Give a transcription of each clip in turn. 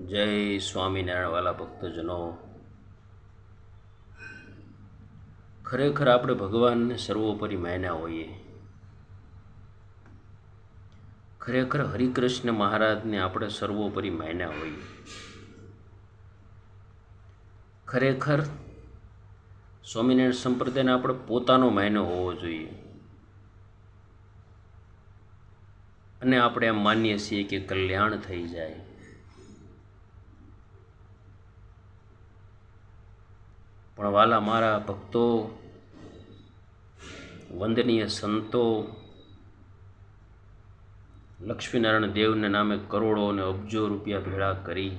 જય સ્વામિનારાયણ વાલા ભક્તજનો. ખરેખર આપણે ભગવાનને સર્વોપરી માન્યા હોઈએ. ખરેખર હરિકૃષ્ણ મહારાજને આપણે સર્વોપરી માન્યા હોઈએ. ખરેખર સ્વામિનારાયણ સંપ્રદાયને આપણે પોતાનો માયનો હોવો જોઈએ. અને આપણે એમ માનીએ છીએ કે કલ્યાણ થઈ જાય. પણ વાલા મારા ભક્તો, વંદનીય સંતો, લક્ષ્મીનારાયણ દેવને નામે કરોડો અને અબજો રૂપિયા ભેળા કરી.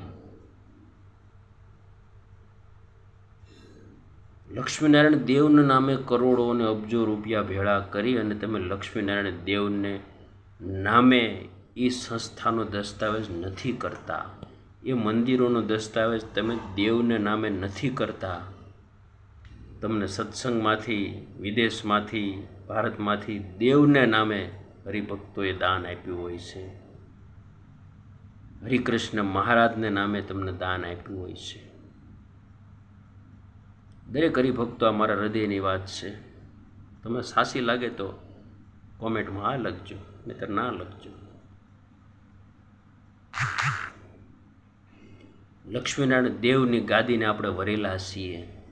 લક્ષ્મીનારાયણ દેવના નામે કરોડો અને અબજો રૂપિયા ભેળા કરી અને તમે લક્ષ્મીનારાયણ દેવને નામે એ સંસ્થાનો દસ્તાવેજ નથી કરતા. એ મંદિરોનો દસ્તાવેજ તમે દેવને નામે નથી કરતા. તમને સત્સંગમાંથી, વિદેશમાંથી, ભારતમાંથી દેવને નામે હરિભક્તોએ દાન આપ્યું હોય છે. હરિકૃષ્ણ મહારાજને નામે તમને દાન આપ્યું હોય છે. દરેક હરિભક્તો આ મારા હૃદયની વાત છે. તમે સાસી લાગે તો કોમેન્ટમાં આ લખજો, નહીતર ના લખજો. લક્ષ્મીનારાયણ દેવની ગાદીને આપણે વરેલા છીએ.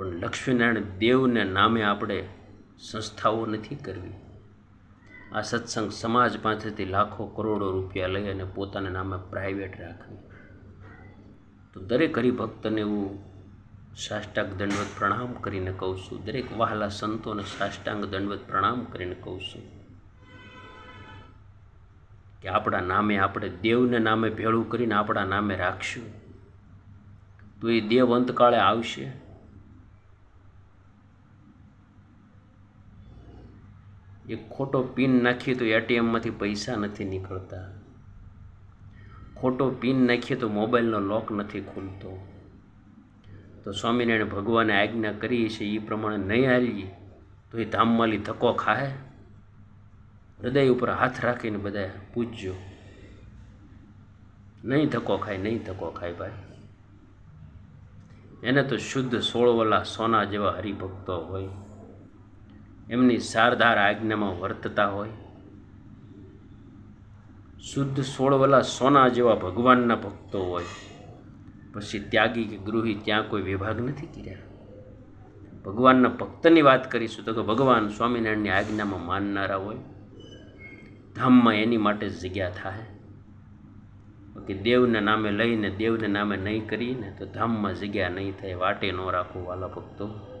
પણ લક્ષ્મીનારાયણ દેવને નામે આપણે સંસ્થાઓ નથી કરવી. આ સત્સંગ સમાજ પાસેથી લાખો કરોડો રૂપિયા લઈ અને પોતાના નામે પ્રાઇવેટ રાખવી. તો દરેક હરિભક્તને હું સાષ્ટાંગ દંડવત પ્રણામ કરીને કહું છું. દરેક વહાલા સંતોને સાષ્ટાંગ દંડવત પ્રણામ કરીને કહું છું કે આપણા નામે આપણે દેવને નામે ભેળું કરીને આપણા નામે રાખશું. તો એ દેવ અંતકાળે આવશે. એક ખોટો પિન નાખીએ તો એટીએમમાંથી પૈસા નથી નીકળતા. ખોટો પિન નાખીએ તો મોબાઈલનો લોક નથી ખુલતો. તો સ્વામિનારાયણ ભગવાને આજ્ઞા કરી છે એ પ્રમાણે નહીં હાલીએ, તો એ ધામમાલી ધક્કો ખાય હૃદય ઉપર હાથ રાખીને બધા પૂછજો નહીં ધક્કો ખાય, નહીં ધક્કો ખાય ભાઈ. એને તો શુદ્ધ સોળવલા સોના જેવા હરિભક્તો હોય. એમની સારધાર આજ્ઞામાં વર્તતા હોય. શુદ્ધ સોળવલા સોના જેવા ભગવાનના ભક્તો હોય. પછી ત્યાગી કે ગૃહી ત્યાં કોઈ વિભાગ નથી કર્યા. ભગવાનના ભક્તની વાત કરીશું તો કે ભગવાન સ્વામિનારાયણની આજ્ઞામાં માનનારા હોય. ધામમાં એની માટે જગ્યા થાય. બાકી દેવના નામે લઈને દેવના નામે નહીં કરીને તો ધામમાં જગ્યા નહીં થાય, વાટે ન રાખો વાલા ભક્તો.